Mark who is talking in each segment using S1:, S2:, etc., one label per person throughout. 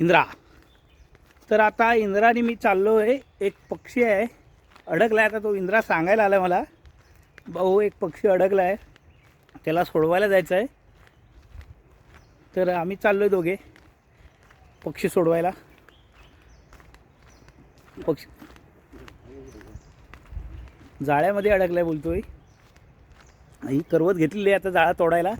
S1: इंद्रा. तर आता इंद्राने मी चाललो आहे एक पक्षी आहे. अडकला आहे आता तो इंद्रा सांगायला आला मला. भाऊ एक पक्षी अडकला आहे त्याला सोडवायला जायचं आहे तर आम्ही चाललो आहे दोघे. पक्षी सोडवायला. पक्षी जाळ्यामध्ये अडकलाय बोलतोय. ही करवत घेतलेली आहे आता जाळा तोडायला.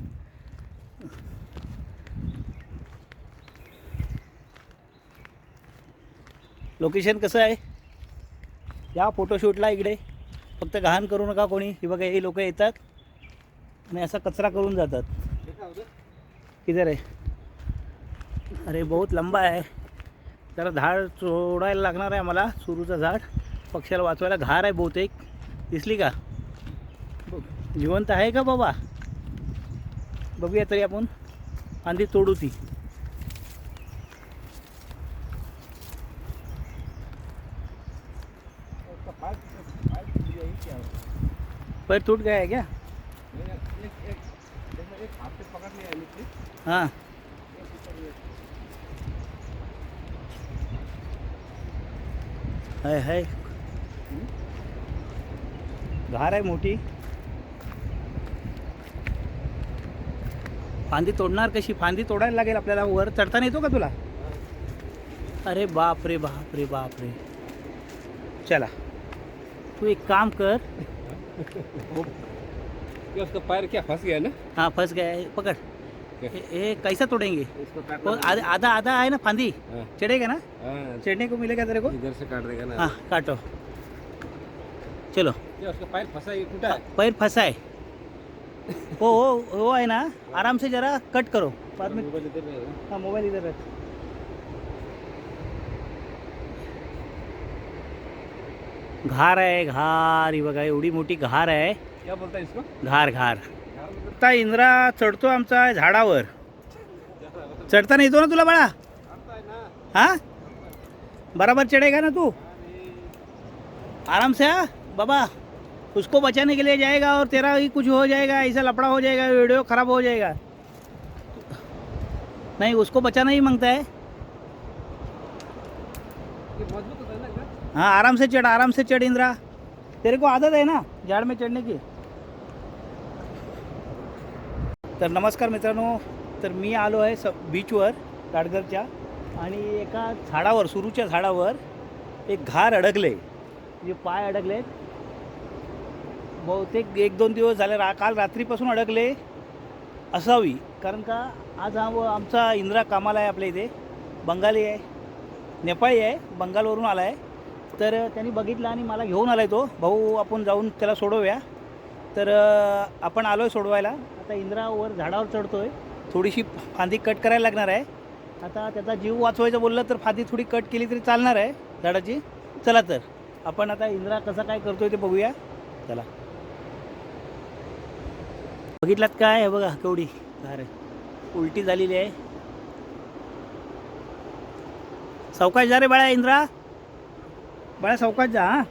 S1: लोकेशन कसं आहे? या फोटोशूटला इकडे. फक्त घाण करू नका कोणी. हे बघा हे लोक येतात आणि असा कचरा करून जातात. किधर आहे? अरे बहुत लंबा आहे. जरा झाड सोडायला लागणार आहे मला सुरूचं झाड. पक्षाला वाचवायला घार आहे बहुतेक. दिसली का? जिवंत आहे का बाबा? बघूया तरी आपण. आंधी तोडू ती. पैर टूट गया है क्या? हाँ। है है घर आहे मोठी फांदी तोडणार कशी? फांदी तोडायला लागेल आपल्याला. वर चढताना येतो का तुला? अरे बाप रे बाप रे बाप रे. चला. तू एक काम कर।
S2: क्या उसका पैर क्या फंस गया ना?
S1: हाँ फंस गया है पकड़? ये, ये कैसा तोड़ेंगे?
S2: काटना
S1: आधा आधा है ना फांदी?
S2: हाँ,
S1: चढ़ेगा ना?
S2: हाँ,
S1: चढ़ने को मिलेगा तेरे को?
S2: इधर से काट देगा ना।
S1: हाँ काटो। चलो।
S2: क्या उसका पैर फंसा ये टूटा है?
S1: पैर फंसा है। वो वो है ना आराम से जरा कट करो। बाद में
S2: मोबाइल इधर रहेगा
S1: हाँ मोबाइल इधर रख। घार आहे घार ही बघा एवढी मोठी घार आहे.
S2: क्या बोलता है इसको?
S1: घार घार. आता इंद्रा चढतो आमचा झाडावर. चढता नाही येतो ना तुला बाळा? हा? बराबर चढ़ेगा ना तू? आराम से आ बाबा उसको बचाने के लिए जाएगा और तेरा ही कुछ हो जाएगा ऐसा लपड़ा हो जाएगा वीडियो खराब हो जाएगा। नहीं उसको बचाना ही मांगता है।
S2: हाँ
S1: आराम से चढ़ आराम से चढ़ इंद्रा। तेरे को आदत है ना झाड में चढ़ने की। तर नमस्कार मित्रांनो तर मी आलो आहे स बीचवर ताडगरच्या आणि एका झाडावर सुरूच्या झाडावर एक घार अडकले. जे पाय अडकले. बहुतेक एक दोन दिवस झाले रा काल रात्रीपासून अडकले. असावी. कारण का आज हा व आमचा इंद्रा कामाला आहे आपल्या इथे. बंगाली आहे. नेपाळी आहे. बंगालवरून आला आहे तर त्यांनी बघितला आणि मला घेऊन आला आहे तो. भाऊ आपण जाऊन त्याला सोडवूया. तर आपण आलो आहे सोडवायला. आता इंद्रावर झाडावर चढतो आहे थोडीशी फांदी कट करायला लागणार आहे. आता त्याचा जीव वाचवायचं बोललं तर फांदी थोडी कट केली तरी चालणार आहे झाडाची. चला तर आपण आता इंद्रा कसा काय करतोय ते बघूया. चला. बघितलात काय हे बघा केवढी घार उलटी झालेली आहे. सावकाश जा रे बाळा इंद्रा. बाळा सौकात जा हा.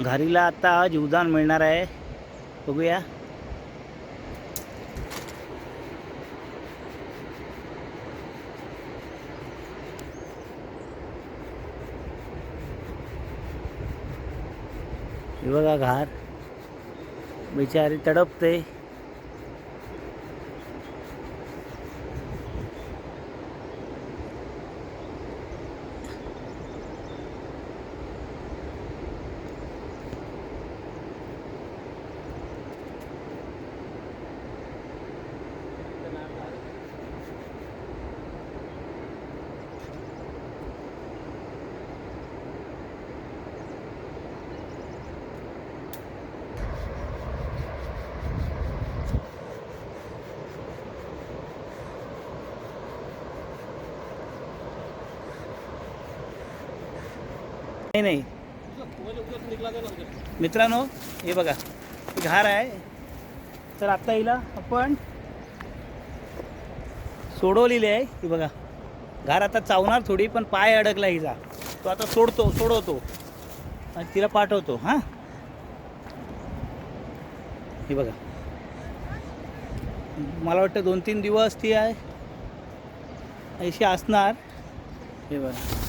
S1: घारीला आता जीवदान मिळणार आहे. बघूया. हे बघा घार बिचारी तडपते. नाही नाही. मित्रांनो हे बघा घार आहे. तर आत्ता हिला आपण सोडवलेली आहे. ही बघा घार आता चावणार थोडी पण पाय अडकला हिचा. तो आता सोडतो सोडवतो. आणि तिला पाठवतो हां. हे बघा. मला वाटतं दोन तीन दिवस ती आहे. अशी असणार. हे बघा.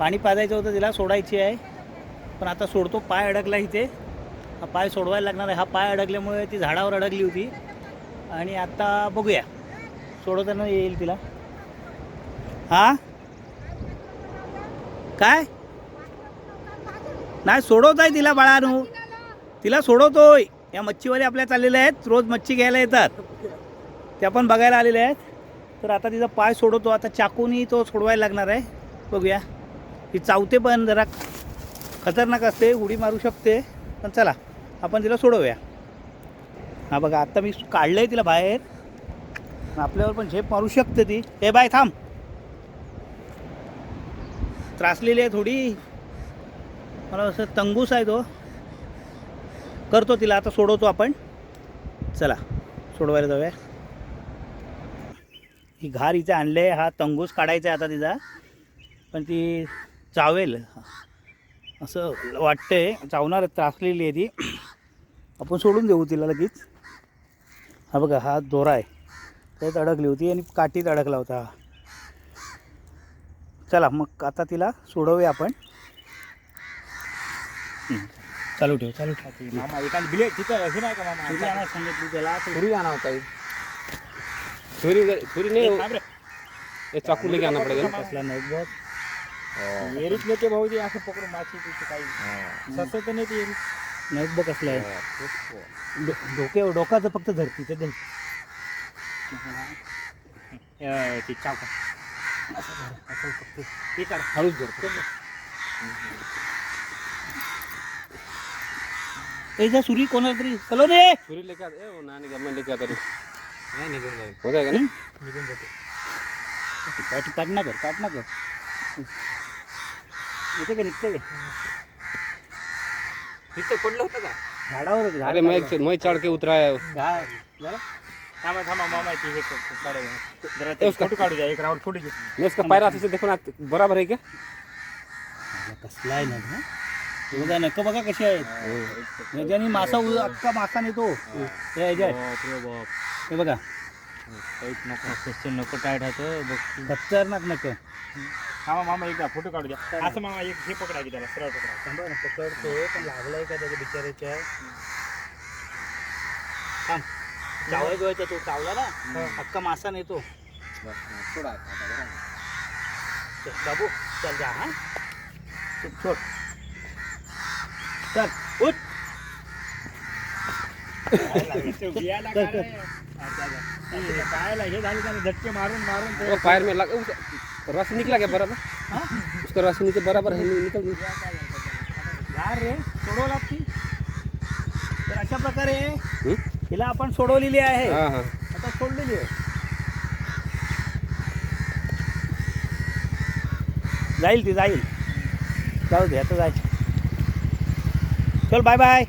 S1: पाणी पाजायचं होतं तिला सोडायची आहे. पण आता सोडतो पाय अडकला इथे. हा पाय सोडवायला लागणार आहे. हा पाय अडकल्यामुळे ती झाडावर अडकली होती. आणि आता बघूया. सोडवताना येईल तिला. हा? काय? नाही सोडवत आहे तिला बाळानो. तिला सोडवतोय. या मच्छीवाले आपल्या चाललेल्या आहेत. रोज मच्छी घ्यायला येतात. त्या पण बघायला आलेल्या आहेत. तर आता तिचा पाय सोडवतो. आता चाकूनी तो सोडवायला लागणार आहे. बघूया. ती चावते पण जरा खतरनाक असते उडी मारू शकते. पण चला आपण तिला सोडवूया. हा बघा आत्ता मी काढलं आहे तिला बाहेर. आपल्यावर पण झेप मारू शकते ती. ए बाय थांब. त्रासलेली आहे थोडी. मला असं तंगूस आहे तो. करतो तिला आता सोडवतो आपण. चला सोडवायला जाऊया. ही घार इथे आणले हा तंगूस काढायचा आहे आता तिचा. पण ती चावेल. असं वाटतंय. चावणार त्रासलेली आहे ती. आपण सोडून देऊ तिला लगेच. हा बघा हा दोरा आहे. त्यात अडकली होती आणि काठीत अडकला होता चला मग आता तिला सोडवूया आपण. चालू ठेव चालू ठेव.
S2: मामा एखादी बिले तिथं हे नाही का मामा?
S1: तुझी आणायला सांगितली त्याला
S2: आना होता नहीं चाकू लेके आना पड़ेगा ना
S1: कसला नाही बघ
S3: एरीत लेके भाऊजी असं पकडून माशी तिथे काही. ससं तर नाही ते
S1: नाही बघ कसला. आहे डो- डोके डोकाचं फक्त धरती ते धर
S3: अं, ते चावका असं फक्त. ते काढ.
S2: हळूच धरतो
S1: त्याच्या सुरी कोणाला तरी. चलो रे.
S2: छुरी लेके आता ए वो नानी का मैं लेके आता रे
S3: नाही निघून जाईल
S2: हो जाएगा ना
S3: निघून जाते
S1: काट काट ना कर काट ना कर. येते का निघते
S3: तिथे पडलं होतं का?
S1: झाडावर झाड
S2: अरे मैं मैं चढ़ के उतरा है
S1: झाड झालं?
S3: थांबा थांबा मामा ते हे क- काढू जरा
S2: ए,
S3: ते
S2: उसका-
S3: फोटो काढू द्या एक राऊंड फोटो घे.
S2: मैं इसका पैर हाथ से देखो ना बराबर है क्या
S1: अरे कसला आहे ना हा? हे बघा नक बघा कशी आहेत. याच्याने मासा उ- अख्खा मासा नेतो. या ह्याच्यात
S3: बाप रे बाप.
S1: हे बघा.
S3: काहीच नको क्वेश्चन नको काय राहतं बघ.
S1: खतरनाक नक.
S3: थांबा मामा एकदा फोटो काढू द्या. असं मामा एक हे पकडा की त्याला सरळ पकडा.
S1: पकडतो पण लागलाय का त्याच्या बिचाऱ्याच्या? थांब. चावय गोयचा तो चावला ना? अख्खा मासा नेतो
S2: थोड़ा
S1: चल, बाबू चल जा हा. छोड चल उठ.
S3: काय हे झाले त्याने झटके मारून मारून ते-
S2: पैर में लगा रस निकला क्या बराबर? उसका रस नीचे बराबर है निकल
S1: यार रे सोडवला तर अशा प्रकारे? हिला आपण सोडवलेली आहे.
S2: हाँ हाँ.
S1: आता सोडलेली आहे. जाईल ती जाईल. जाऊ दे आता जायचं. चल बाय बाय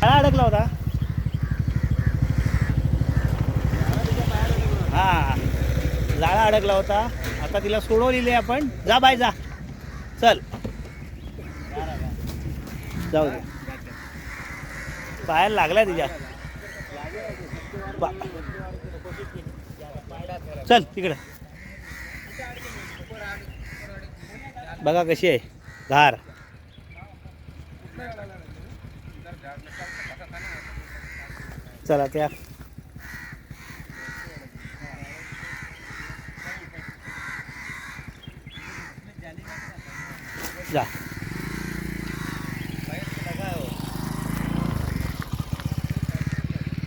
S1: काय अडकला होता हा जाळा अडकला होता. आता तिला सोडवलेली आहे आपण. जा बाय जा. चल. जाऊ दे. पायाला लागलाय तिच्या. चल तिकडं. बघा कशी आहे. घार चला त्या. जा.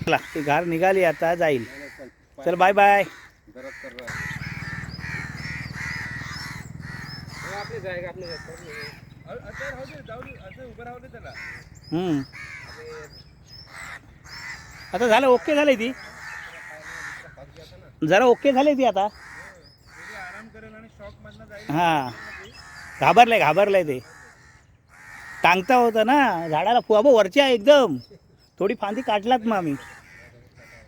S1: चला ती घार निघाली आता जाईल. चल बाय बाय हम्म. आता झालं ओके झाली ती. जरा ओके झाली ती आता. हां. घाबरलंय घाबरलंय ते. टांगता होतं ना झाडाला फुवा वरच्या एकदम. थोडी फांदी काढलात मग आम्ही.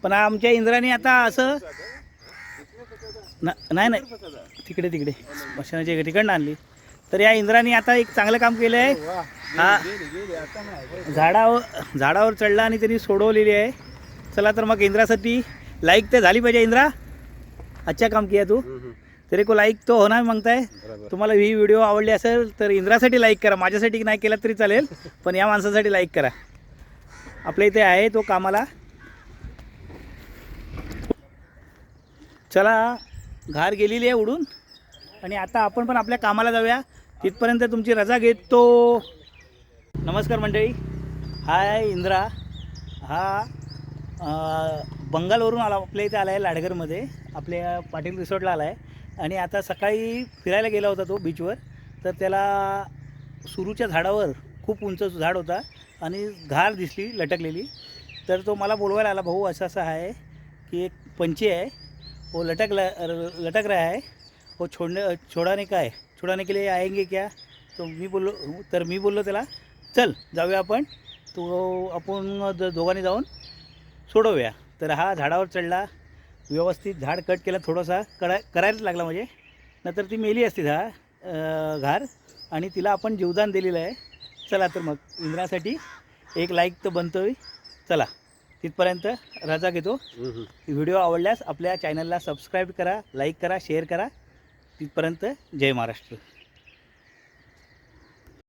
S1: पण आमच्या इंद्राने आता असं न- नाही नाही. तिकडे तिकडे. मशानाच्या इकडे तिकडनं आणली. तर या इंद्राने आता एक चांगलं काम केलं आहे हा. झाडावर झाडावर चढला आणि त्यांनी सोडवलेली आहे. चला तर मग इंद्रासाठी लाईक तर झाली पाहिजे इंद्रा. अच्छा काम किया तू. तेरे को लाईक तो होणार मागताय तुम्हाला ही व्हिडिओ आवडली असेल तर इंद्रासाठी लाईक करा. माझ्यासाठी नाही केला तरी चालेल पण या माणसासाठी लाईक करा. आपल्या इथे आहे तो कामाला. चला घार गेलेली आहे उडून. आणि आता आपण पण आपल्या कामाला जाऊया. तिथपर्यंत तुमची रजा घेतो. नमस्कार मंडळी. हा आहे इंद्रा. हा बंगालवरून आला आपल्या इथे आला आहे लाडघरमध्ये आपल्या पाटील रिसॉर्टला आला आहे आणि आता सकाळी फिरायला गेला होता तो बीचवर तर त्याला सुरूच्या झाडावर खूप उंच झाड होता आणि घार दिसली लटकलेली. तर तो मला बोलवायला आला भाऊ असं असं आहे की एक पंछी आहे. हो, वो लटक ल- लटक रहा है. हो, वो छोड़ने छोड़ाने का छोड़ाने के लिए आएंगे क्या? तो मी बोललो तर मी बोललो त्याला चल जाऊया आपण. तो आपण दोघांनी जाऊन सोडवूया. तर हा झाडावर चढला. व्यवस्थित झाड कट केला थोडासा करा करायलाच लागला म्हणजे. नंतर ती मेली असती हा अं, घार आणि तिला आपण जीवदान दिलेलं आहे. चला तर मग इंद्रासाठी एक लाईक तर बनतोय. चला तिथपर्यंत रजा घेतो. व्हिडिओ आवडल्यास आपल्या चॅनलला सबस्क्राईब करा लाईक करा शेअर करा. तिथपर्यंत जय महाराष्ट्र.